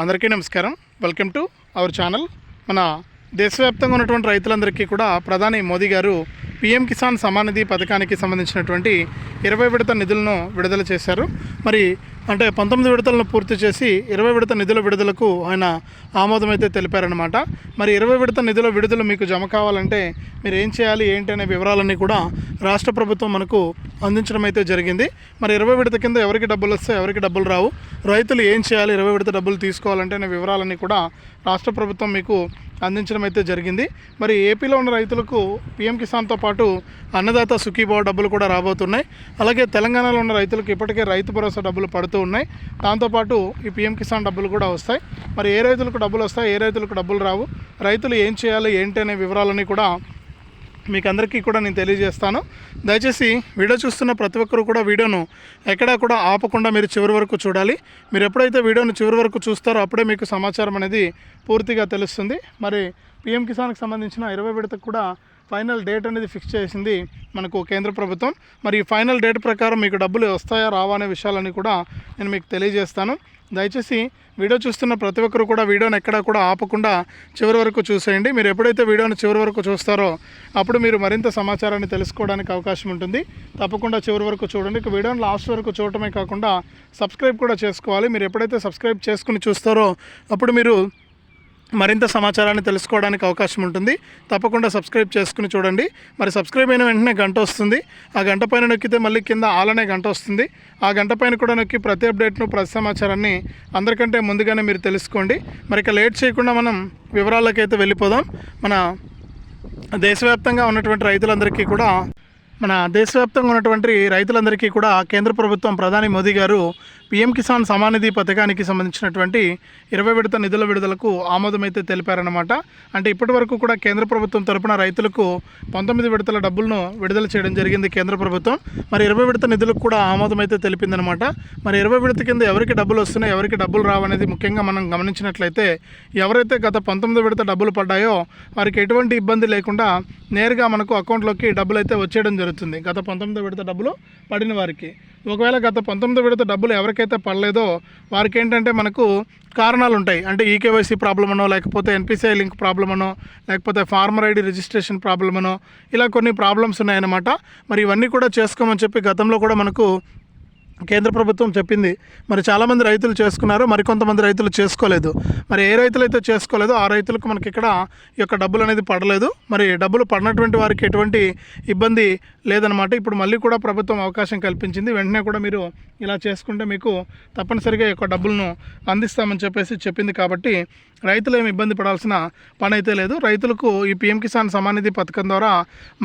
అందరికీ నమస్కారం. Welcome to our channel మన దేశవ్యాప్తంగా ఉన్నటువంటి రైతులందరికీ కూడా ప్రధాని మోదీ గారు పీఎం కిసాన్ సమానిధి పథకానికి సంబంధించినటువంటి ఇరవై విడత నిధులను విడుదల చేశారు. మరి అంటే పంతొమ్మిది విడతలను పూర్తి చేసి ఇరవై విడత నిధుల విడుదలకు ఆయన ఆమోదం అయితే తెలిపారనమాట మరి ఇరవై విడత నిధుల విడుదల మీకు జమ కావాలంటే మీరు ఏం చేయాలి ఏంటి అనే వివరాలన్నీ కూడా రాష్ట్ర ప్రభుత్వం మనకు అందించడం అయితే జరిగింది. మరి ఇరవై విడత కింద ఎవరికి డబ్బులు వస్తాయి ఎవరికి డబ్బులు రావు. రైతులు ఏం చేయాలి ఇరవై విడత డబ్బులు తీసుకోవాలంటే అనే వివరాలన్నీ కూడా రాష్ట్ర ప్రభుత్వం మీకు అందించడం అయితే జరిగింది. మరి ఏపీలో ఉన్న రైతులకు పీఎం కిసాన్తో పాటు అన్నదాత సుఖీభావ డబ్బులు కూడా రాబోతున్నాయి. అలాగే తెలంగాణలో ఉన్న రైతులకు ఇప్పటికే రైతు భరోసా డబ్బులు పడుతూ ఉన్నాయి. దాంతోపాటు ఈ పీఎం కిసాన్ డబ్బులు కూడా వస్తాయి. మరి ఏ రైతులకు డబ్బులు వస్తాయి ఏ రైతులకు డబ్బులు రావు రైతులు ఏం చేయాలి ఏంటి అనే వివరాలని కూడా మీకు అందరికీ కూడా నేను తెలియజేస్తాను. దయచేసి వీడియో చూస్తున్న ప్రతి ఒక్కరు కూడా వీడియోను ఎక్కడా కూడా ఆపకుండా మీరు చివరి వరకు చూడాలి. మీరు ఎప్పుడైతే వీడియోను చివరి వరకు చూస్తారో అప్పుడే మీకు సమాచారం అనేది పూర్తిగా తెలుస్తుంది. మరి పిఎం కిసాన్కి సంబంధించిన ఇరవై విడతకు కూడా ఫైనల్ డేట్ అనేది ఫిక్స్ చేసింది మనకు కేంద్ర ప్రభుత్వం. మరి ఈ ఫైనల్ డేట్ ప్రకారం మీకు డబ్బులు వస్తాయా రావా అనే విషయాలన్నీ కూడా నేను మీకు తెలియజేస్తాను. దయచేసి వీడియో చూస్తున్న ప్రతి ఒక్కరు కూడా వీడియోని ఎక్కడా కూడా ఆపకుండా చివరి వరకు చూసేయండి. మీరు ఎప్పుడైతే వీడియోని చివరి వరకు చూస్తారో అప్పుడు మీరు మరింత సమాచారాన్ని తెలుసుకోవడానికి అవకాశం ఉంటుంది. తప్పకుండా చివరి వరకు చూడండి. ఇక వీడియోని లాస్ట్ వరకు చూడటమే కాకుండా సబ్స్క్రైబ్ కూడా చేసుకోవాలి. మీరు ఎప్పుడైతే సబ్స్క్రైబ్ చేసుకుని చూస్తారో అప్పుడు మీరు మరింత సమాచారాన్ని తెలుసుకోవడానికి అవకాశం ఉంటుంది. తప్పకుండా సబ్స్క్రైబ్ చేసుకుని చూడండి. మరి సబ్స్క్రైబ్ అయిన వెంటనే గంట వస్తుంది. ఆ గంట పైన నొక్కితే మళ్ళీ కింద ఆలనే గంట వస్తుంది. ఆ గంట పైన కూడా నొక్కి ప్రతి అప్డేట్ను ప్రతి సమాచారాన్ని అందరికంటే ముందుగానే మీరు తెలుసుకోండి. మరి ఇక లేట్ చేయకుండా మనం వివరాలకైతే వెళ్ళిపోదాం. మన దేశవ్యాప్తంగా ఉన్నటువంటి రైతులందరికీ కూడా మన దేశవ్యాప్తంగా ఉన్నటువంటి రైతులందరికీ కూడా కేంద్ర ప్రభుత్వం ప్రధాని మోదీ గారు పీఎం కిసాన్ సమానిధి పథకానికి సంబంధించినటువంటి ఇరవై విడత నిధుల విడుదలకు ఆమోదమైతే తెలిపారన్నమాట. అంటే ఇప్పటి వరకు కూడా కేంద్ర ప్రభుత్వం తరపున రైతులకు పంతొమ్మిది విడతల డబ్బులను విడుదల చేయడం జరిగింది కేంద్ర ప్రభుత్వం. మరి ఇరవై విడత నిధులకు కూడా ఆమోదమైతే తెలిపిందనమాట మరి ఇరవై విడత కింద ఎవరికి డబ్బులు వస్తున్నాయి ఎవరికి డబ్బులు రావనేది ముఖ్యంగా మనం గమనించినట్లయితే ఎవరైతే గత పంతొమ్మిది విడత డబ్బులు పడ్డాయో వారికి ఎటువంటి ఇబ్బంది లేకుండా నేరుగా మనకు అకౌంట్లోకి డబ్బులు అయితే వచ్చేయడం జరుగుతుంది. జరుగుతుంది. గత పంతొమ్మిది విడత డబ్బులు పడిన వారికి. ఒకవేళ గత పంతొమ్మిది విడత డబ్బులు ఎవరికైతే పడలేదో వారికి ఏంటంటే మనకు కారణాలు ఉంటాయి అంటే ఈకేవైసీ ప్రాబ్లం అనో లేకపోతే ఎన్పిసిఐ లింక్ ప్రాబ్లం అనో లేకపోతే ఫార్మర్ ఐడి రిజిస్ట్రేషన్ ప్రాబ్లం అనో ఇలా కొన్ని ప్రాబ్లమ్స్ ఉన్నాయన్నమాట. మరి ఇవన్నీ కూడా చేసుకోమని చెప్పి గతంలో కూడా మనకు కేంద్ర ప్రభుత్వం చెప్పింది మరి చాలామంది రైతులు చేసుకున్నారు మరికొంతమంది రైతులు చేసుకోలేదు. మరి ఏ రైతులు అయితే చేసుకోలేదో ఆ రైతులకు మనకి ఇక్కడ ఈ యొక్క డబ్బులు అనేది పడలేదు. మరి డబ్బులు పడినటువంటి వారికి ఎటువంటి ఇబ్బంది లేదనమాట ఇప్పుడు మళ్ళీ కూడా ప్రభుత్వం అవకాశం కల్పించింది. వెంటనే కూడా మీరు ఇలా చేసుకుంటే మీకు తప్పనిసరిగా ఈ యొక్క డబ్బులను అందిస్తామని చెప్పేసి చెప్పింది కాబట్టి రైతులు ఏమి ఇబ్బంది పడాల్సిన పని అయితే లేదు. రైతులకు ఈ పిఎం కిసాన్ సమానిధి పథకం ద్వారా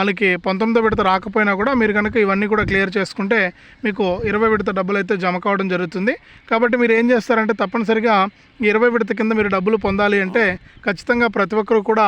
మనకి పంతొమ్మిదో విడత రాకపోయినా కూడా మీరు కనుక ఇవన్నీ కూడా క్లియర్ చేసుకుంటే మీకు ఇరవై విడత డబ్బులు అయితే జమ కావడం జరుగుతుంది. కాబట్టి మీరు ఏం చేస్తారంటే తప్పనిసరిగా ఇరవై విడత కింద మీరు డబ్బులు పొందాలి అంటే ఖచ్చితంగా ప్రతి ఒక్కరు కూడా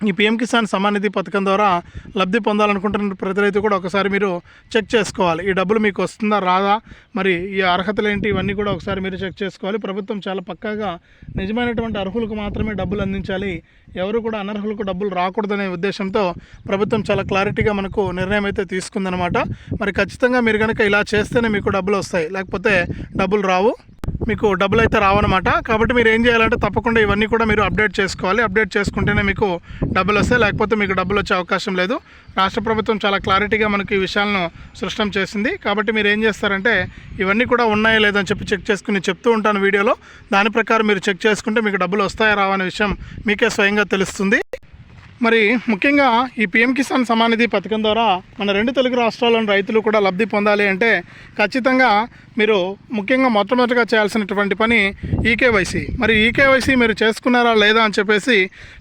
ఈ పిఎం కిసాన్ సమానిధి పథకం ద్వారా లబ్ధి పొందాలనుకుంటున్న ప్రతి రైతు కూడా ఒకసారి మీరు చెక్ చేసుకోవాలి. ఈ డబ్బులు మీకు వస్తుందా రాదా? మరి ఈ అర్హతలు ఏంటి? ఇవన్నీ కూడా ఒకసారి మీరు చెక్ చేసుకోవాలి. ప్రభుత్వం చాలా పక్కాగా నిజమైనటువంటి అర్హులకు మాత్రమే డబ్బులు అందించాలి. ఎవరు కూడా అనర్హులకు డబ్బులు రాకూడదనే ఉద్దేశంతో ప్రభుత్వం చాలా క్లారిటీగా మనకు నిర్ణయం అయితే తీసుకుందనమాట మరి ఖచ్చితంగా మీరు కనుక ఇలా చేస్తేనే మీకు డబ్బులు వస్తాయి. లేకపోతే డబ్బులు రావు. మీకు డబ్బులు అయితే రావన్నమాట. కాబట్టి మీరు ఏం చేయాలంటే తప్పకుండా ఇవన్నీ కూడా మీరు అప్డేట్ చేసుకోవాలి. అప్డేట్ చేసుకుంటేనే మీకు డబ్బులు వస్తాయి. లేకపోతే మీకు డబ్బులు వచ్చే అవకాశం లేదు. రాష్ట్ర ప్రభుత్వం చాలా క్లారిటీగా మనకి ఈ విషయాలను సృష్టం చేసింది. కాబట్టి మీరు ఏం చేస్తారంటే ఇవన్నీ కూడా ఉన్నాయా లేదని చెప్పి చెక్ చేసుకుని చెప్తూ ఉంటాను వీడియోలో. దాని ప్రకారం మీరు చెక్ చేసుకుంటే మీకు డబ్బులు వస్తాయా రావనే విషయం మీకే స్వయంగా తెలుస్తుంది. మరి ముఖ్యంగా ఈ పిఎం కిసాన్ సమానిధి పథకం ద్వారా మన రెండు తెలుగు రాష్ట్రాల్లోని రైతులు కూడా లబ్ధి పొందాలి అంటే ఖచ్చితంగా మీరు ముఖ్యంగా మొట్టమొదటిగా చేయాల్సినటువంటి పని ఈకేవైసీ. మరి ఈకేవైసీ మీరు చేసుకున్నారా లేదా అని చెప్పేసి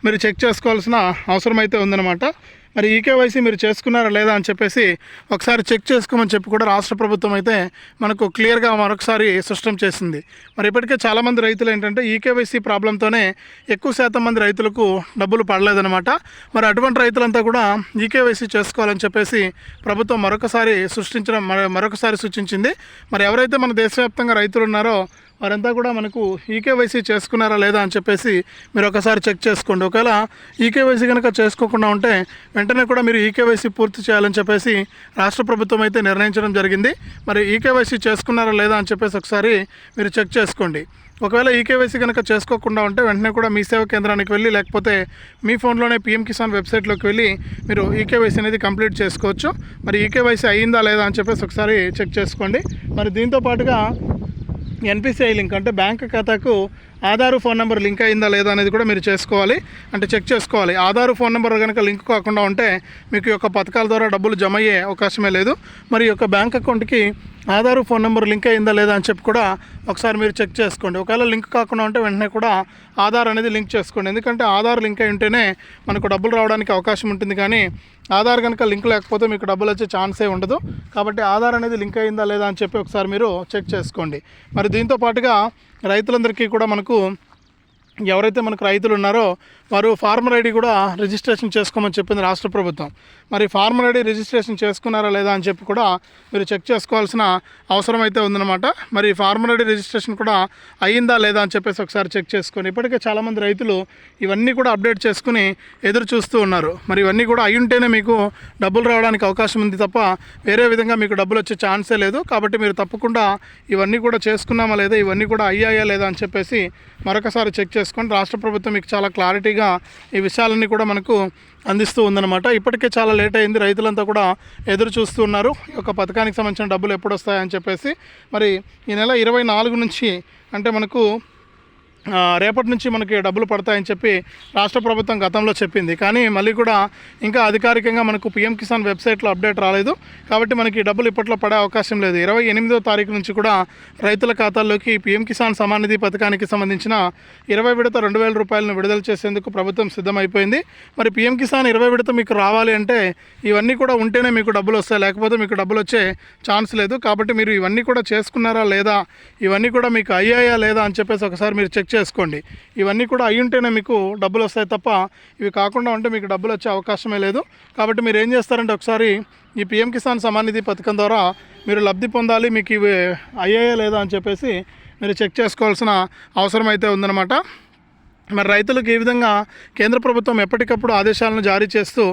మీరు చెక్ చేసుకోవాల్సిన అవసరం అయితే ఉందన్నమాట. మరి ఈకేవైసీ మీరు చేసుకున్నారా లేదా అని చెప్పేసి ఒకసారి చెక్ చేసుకోమని చెప్పి కూడా రాష్ట్ర ప్రభుత్వం అయితే మనకు క్లియర్గా మరొకసారి స్పష్టం చేసింది. మరి ఇప్పటికే చాలామంది రైతులు ఏంటంటే ఈకేవైసీ ప్రాబ్లంతోనే ఎక్కువ శాతం మంది రైతులకు డబ్బులు పడలేదన్నమాట. మరి అటువంటి రైతులంతా కూడా ఈకేవైసీ చేసుకోవాలని చెప్పేసి ప్రభుత్వం మరొకసారి సృష్టించడం మర- మరొకసారి సూచించింది. మరి ఎవరైతే మన దేశవ్యాప్తంగా రైతులు ఉన్నారో వారంతా కూడా మనకు ఈకేవైసీ చేసుకున్నారా లేదా అని చెప్పేసి మీరు ఒకసారి చెక్ చేసుకోండి. ఒకవేళ ఈకేవైసీ కనుక చేసుకోకుండా ఉంటే వెంటనే కూడా మీరు ఈకేవైసీ పూర్తి చేయాలని చెప్పేసి రాష్ట్ర ప్రభుత్వం అయితే నిర్ణయించడం జరిగింది. మరి ఈకేవైసీ చేసుకున్నారా లేదా అని చెప్పేసి ఒకసారి మీరు చెక్ చేసుకోండి. ఒకవేళ ఈకేవైసీ కనుక చేసుకోకుండా ఉంటే వెంటనే కూడా మీ సేవా కేంద్రానికి వెళ్ళి లేకపోతే మీ ఫోన్లోనే పిఎం కిసాన్ వెబ్సైట్లోకి వెళ్ళి మీరు ఈకేవైసీ అనేది కంప్లీట్ చేసుకోవచ్చు. మరి ఈకేవైసీ అయ్యిందా లేదా అని చెప్పేసి ఒకసారి చెక్ చేసుకోండి. మరి దీంతో పాటుగా ఎన్పిసిఐ లింక్ అంటే బ్యాంక్ ఖాతాకు ఆధార్ ఫోన్ నెంబర్ లింక్ అయిందా లేదా అనేది కూడా మీరు చేసుకోవాలి. అంటే చెక్ చేసుకోవాలి. ఆధార్ ఫోన్ నెంబర్ కనుక లింక్ కాకుండా ఉంటే మీకు యొక్క పథకాల ద్వారా డబ్బులు జమ అయ్యే అవకాశమే లేదు. మరి యొక్క బ్యాంక్ అకౌంట్కి ఆధార్ ఫోన్ నెంబర్ లింక్ అయిందా లేదా అని చెప్పి కూడా ఒకసారి మీరు చెక్ చేసుకోండి. ఒకవేళ లింక్ కాకుండా ఉంటే వెంటనే కూడా ఆధార్ అనేది లింక్ చేసుకోండి. ఎందుకంటే ఆధార్ లింక్ అయి ఉంటేనే మనకు డబ్బులు రావడానికి అవకాశం ఉంటుంది కానీ ఆధార్ కనుక లింక్ లేకపోతే మీకు డబ్బులు వచ్చే ఛాన్సే ఉండదు. కాబట్టి ఆధార్ అనేది లింక్ అయిందా లేదా అని చెప్పి ఒకసారి మీరు చెక్ చేసుకోండి. మరి దీంతో పాటుగా రైతులందరికీ కూడా మనకు ఎవరైతే మనకు రైతులు ఉన్నారో వారు ఫార్మర్ ఐడి కూడా రిజిస్ట్రేషన్ చేసుకోమని చెప్పింది రాష్ట్ర ప్రభుత్వం. మరి ఫార్మర్ ఐడి రిజిస్ట్రేషన్ చేసుకున్నారా లేదా అని చెప్పి కూడా మీరు చెక్ చేసుకోవాల్సిన అవసరం అయితే ఉందన్నమాట. మరి ఫార్మర్ ఐడి రిజిస్ట్రేషన్ కూడా అయ్యిందా లేదా అని చెప్పేసి ఒకసారి చెక్ చేసుకొని ఇప్పటికే చాలామంది రైతులు ఇవన్నీ కూడా అప్డేట్ చేసుకుని ఎదురు చూస్తూ ఉన్నారు. మరి ఇవన్నీ కూడా అయ్యుంటేనే ఉంటేనే మీకు డబ్బులు రావడానికి అవకాశం ఉంది తప్ప వేరే విధంగా మీకు డబ్బులు వచ్చే ఛాన్సే లేదు. కాబట్టి మీరు తప్పకుండా ఇవన్నీ కూడా చేసుకున్నామా లేదా ఇవన్నీ కూడా అయ్యాయా లేదా అని చెప్పేసి మరొకసారి చెక్ చేసుకొని రాష్ట్ర ప్రభుత్వం మీకు చాలా క్లారిటీ క్లారిటీగా ఈ విషయాలన్నీ కూడా మనకు అందిస్తూ ఉందన్నమాట. ఇప్పటికే చాలా లేట్ అయింది. రైతులంతా కూడా ఎదురు చూస్తూ ఉన్నారు. ఈ యొక్క పథకానికి సంబంధించిన డబ్బులు ఎప్పుడు వస్తాయని చెప్పేసి. మరి ఈ నెల ఇరవై నాలుగు నుంచి అంటే మనకు రేపటి నుంచి మనకి డబ్బులు పడతాయని చెప్పి రాష్ట్ర ప్రభుత్వం గతంలో చెప్పింది. కానీ మళ్ళీ కూడా ఇంకా అధికారికంగా మనకు పిఎం కిసాన్ వెబ్సైట్లో అప్డేట్ రాలేదు. కాబట్టి మనకి డబ్బులు ఇప్పట్లో పడే అవకాశం లేదు. ఇరవై ఎనిమిదో తారీఖు నుంచి కూడా రైతుల ఖాతాల్లోకి పిఎం కిసాన్ సమానిధి పథకానికి సంబంధించిన ఇరవై విడత రెండు వేల రూపాయలను విడుదల చేసేందుకు ప్రభుత్వం సిద్ధమైపోయింది. మరి పిఎం కిసాన్ ఇరవై విడత మీకు రావాలి అంటే ఇవన్నీ కూడా ఉంటేనే మీకు డబ్బులు వస్తాయి. లేకపోతే మీకు డబ్బులు వచ్చే ఛాన్స్ లేదు. కాబట్టి మీరు ఇవన్నీ కూడా చేసుకున్నారా లేదా? ఇవన్నీ కూడా మీకు అయ్యాయా లేదా అని చెప్పేసి ఒకసారి మీరు చెక్ చేసుకోండి. ఇవన్నీ కూడా అయి ఉంటేనే మీకు డబ్బులు వస్తాయి తప్ప ఇవి కాకుండా ఉంటే మీకు డబ్బులు వచ్చే అవకాశమే లేదు. కాబట్టి మీరు ఏం చేస్తారంటే ఒకసారి ఈ పిఎం కిసాన్ సమాన్ నిధి పథకం ద్వారా మీరు లబ్ధి పొందాలి మీకు ఇవి అయ్యాయా లేదా అని చెప్పేసి మీరు చెక్ చేసుకోవాల్సిన అవసరం అయితే ఉందన్నమాట. మరి రైతులకు ఈ విధంగా కేంద్ర ప్రభుత్వం ఎప్పటికప్పుడు ఆదేశాలను జారీ చేస్తూ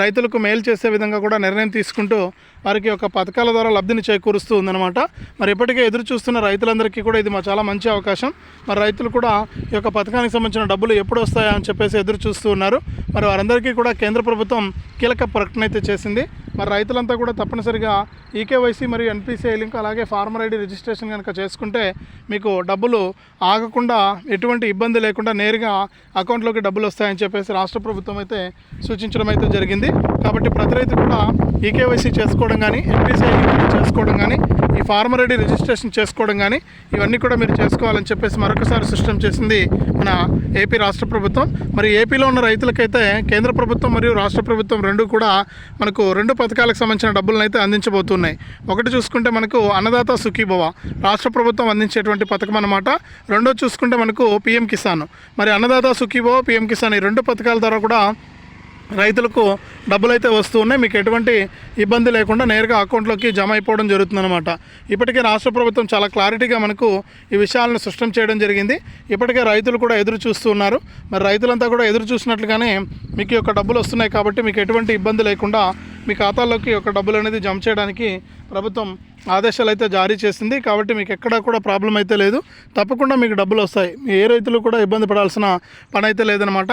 రైతులకు మేలు చేసే విధంగా కూడా నిర్ణయం తీసుకుంటూ వారికి ఒక పథకాల ద్వారా లబ్ధిని చేకూరుస్తూ ఉందన్నమాట. మరి ఇప్పటికే ఎదురు చూస్తున్న రైతులందరికీ కూడా ఇది మా చాలా మంచి అవకాశం. మరి రైతులు కూడా ఈ యొక్క పథకానికి సంబంధించిన డబ్బులు ఎప్పుడు వస్తాయా అని చెప్పేసి ఎదురు చూస్తూ ఉన్నారు. మరి వారందరికీ కూడా కేంద్ర ప్రభుత్వం కీలక ప్రకటన అయితే చేసింది. మరి రైతులంతా కూడా తప్పనిసరిగా ఈకేవైసీ మరియు ఎన్పిసిఐ లింక్ అలాగే ఫార్మర్ ఐడి రిజిస్ట్రేషన్ కనుక చేసుకుంటే మీకు డబ్బులు ఆగకుండా ఎటువంటి ఇబ్బంది లేకుండా నేరుగా అకౌంట్లోకి డబ్బులు వస్తాయని చెప్పేసి రాష్ట్ర ప్రభుత్వం అయితే సూచించడం అయితే జరిగింది. కాబట్టి ప్రతి రైతు కూడా ఈకేవైసీ చేసుకోవడం కానీ ఎన్పిసిఐ లింక్ చేసుకోవడం కానీ ఈ ఫార్మర్ ఐడి రిజిస్ట్రేషన్ చేసుకోవడం కానీ ఇవన్నీ కూడా మీరు చేసుకోవాలని చెప్పేసి మరొకసారి సిస్టమ్ చేసింది మన ఏపీ రాష్ట్ర ప్రభుత్వం. మరి ఏపీలో ఉన్న రైతులకైతే కేంద్ర ప్రభుత్వం మరియు రాష్ట్ర ప్రభుత్వం రెండు కూడా మనకు రెండు పథకాలకు సంబంధించిన డబ్బులను అయితే అందించబోతున్నాయి. ఒకటి చూసుకుంటే మనకు అన్నదాత సుఖీభవ. రాష్ట్ర ప్రభుత్వం అందించేటువంటి పథకం అన్నమాట. రెండో చూసుకుంటే మనకు పిఎం కిసాన్. మరి అన్నదాత సుఖీభవ పిఎం కిసాన్ ఈ రెండు పథకాల ద్వారా కూడా రైతులకు డబ్బులు అయితే వస్తూ ఉన్నాయి. మీకు ఎటువంటి ఇబ్బంది లేకుండా నేరుగా అకౌంట్లోకి జమ అయిపోవడం జరుగుతుందన్నమాట. ఇప్పటికే రాష్ట్ర ప్రభుత్వం చాలా క్లారిటీగా మనకు ఈ విషయాలను స్పష్టం చేయడం జరిగింది. ఇప్పటికే రైతులు కూడా ఎదురు చూస్తూ ఉన్నారు. మరి రైతులంతా కూడా ఎదురు చూసినట్లుగానే మీకు యొక్క డబ్బులు వస్తున్నాయి కాబట్టి మీకు ఎటువంటి ఇబ్బంది లేకుండా మీ ఖాతాల్లోకి ఒక డబ్బులు అనేది జమ చేయడానికి ప్రభుత్వం ఆదేశాలు అయితే జారీ చేసింది. కాబట్టి మీకు ఎక్కడా కూడా ప్రాబ్లం అయితే లేదు. తప్పకుండా మీకు డబ్బులు వస్తాయి. ఏ రైతులు కూడా ఇబ్బంది పడాల్సిన పని అయితే లేదనమాట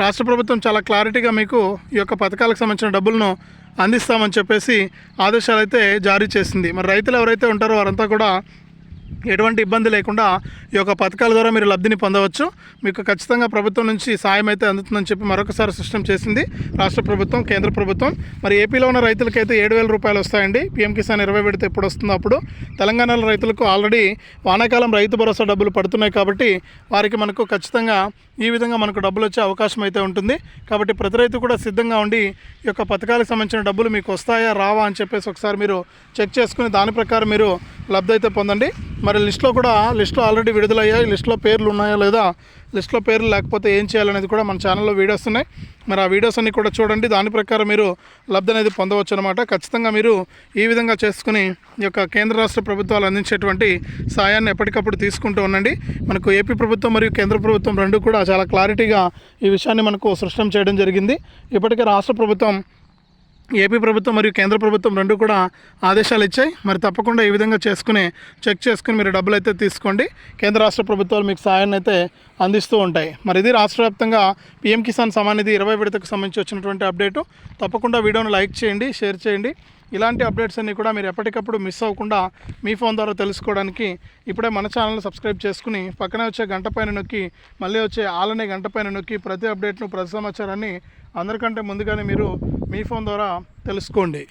రాష్ట్ర ప్రభుత్వం చాలా క్లారిటీగా మీకు ఈ యొక్క పథకాలకు సంబంధించిన డబ్బులను అందిస్తామని చెప్పేసి ఆదేశాలు అయితే జారీ చేసింది. మరి రైతులు ఎవరైతే ఉంటారో వారంతా కూడా ఎటువంటి ఇబ్బంది లేకుండా ఈ యొక్క పథకాల ద్వారా మీరు లబ్ధిని పొందవచ్చు. మీకు ఖచ్చితంగా ప్రభుత్వం నుంచి సాయం అయితే అందుతుందని చెప్పి మరొకసారి సిస్టమ్ చేసింది. రాష్ట్ర ప్రభుత్వం కేంద్ర ప్రభుత్వం. మరి ఏపీలో ఉన్న రైతులకైతే ఏడు వేల రూపాయలు వస్తాయండి. పీఎం కిసాన్ ఇరవై పెడితే ఎప్పుడు వస్తుందో అప్పుడు. తెలంగాణలో రైతులకు ఆల్రెడీ వానాకాలం రైతు భరోసా డబ్బులు పడుతున్నాయి కాబట్టి వారికి మనకు ఖచ్చితంగా ఈ విధంగా మనకు డబ్బులు వచ్చే అవకాశం అయితే ఉంటుంది. కాబట్టి ప్రతి రైతు కూడా సిద్ధంగా ఉండి ఈ యొక్క పథకాలకు సంబంధించిన డబ్బులు మీకు వస్తాయా రావా అని చెప్పేసి ఒకసారి మీరు చెక్ చేసుకుని దాని ప్రకారం మీరు లబ్ధి అయితే పొందండి. మరి లిస్ట్లో కూడా లిస్ట్లో ఆల్రెడీ విడుదలయ్యాయి. లిస్ట్లో పేర్లు ఉన్నాయా లేదా? లిస్ట్లో పేర్లు లేకపోతే ఏం చేయాలనేది కూడా మన ఛానల్లో వీడియోస్ ఉన్నాయి. మరి ఆ వీడియోస్ అన్ని కూడా చూడండి. దాని ప్రకారం మీరు లబ్ధి అనేది పొందవచ్చు అనమాట ఖచ్చితంగా మీరు ఈ విధంగా చేసుకుని ఈ యొక్క కేంద్ర రాష్ట్ర ప్రభుత్వాలు అందించేటువంటి సాయాన్ని ఎప్పటికప్పుడు తీసుకుంటూ ఉండండి. మనకు ఏపీ ప్రభుత్వం మరియు కేంద్ర ప్రభుత్వం రెండు కూడా చాలా క్లారిటీగా ఈ విషయాన్ని మనకు సృష్టం చేయడం జరిగింది. ఇప్పటికే రాష్ట్ర ప్రభుత్వం ఏపీ ప్రభుత్వం మరియు కేంద్ర ప్రభుత్వం రెండు కూడా ఆదేశాలు ఇచ్చాయి. మరి తప్పకుండా ఈ విధంగా చేసుకుని చెక్ చేసుకుని మీరు డబ్బులు అయితే తీసుకోండి. కేంద్ర రాష్ట్ర ప్రభుత్వాలు మీకు సహాయాన్ని అయితే అందిస్తూ ఉంటాయి. మరి ఇది రాష్ట్ర వ్యాప్తంగా పీఎం కిసాన్ సమాన్ ఇరవై విడతకు సంబంధించి వచ్చినటువంటి అప్డేటు. తప్పకుండా వీడియోను లైక్ చేయండి షేర్ చేయండి. ఇలాంటి అప్డేట్స్ అన్నీ కూడా మీరు ఎప్పటికప్పుడు మిస్ అవ్వకుండా మీ ఫోన్ ద్వారా తెలుసుకోవడానికి ఇప్పుడే మన ఛానల్ని సబ్స్క్రైబ్ చేసుకుని పక్కనే వచ్చే గంట పైన నొక్కి మళ్ళీ వచ్చే ఆలనే గంట పైన నొక్కి ప్రతి అప్డేట్ను ప్రతి సమాచారాన్ని అందరికంటే ముందుగానే మీరు మీ ఫోన్ ద్వారా తెలుసుకోండి.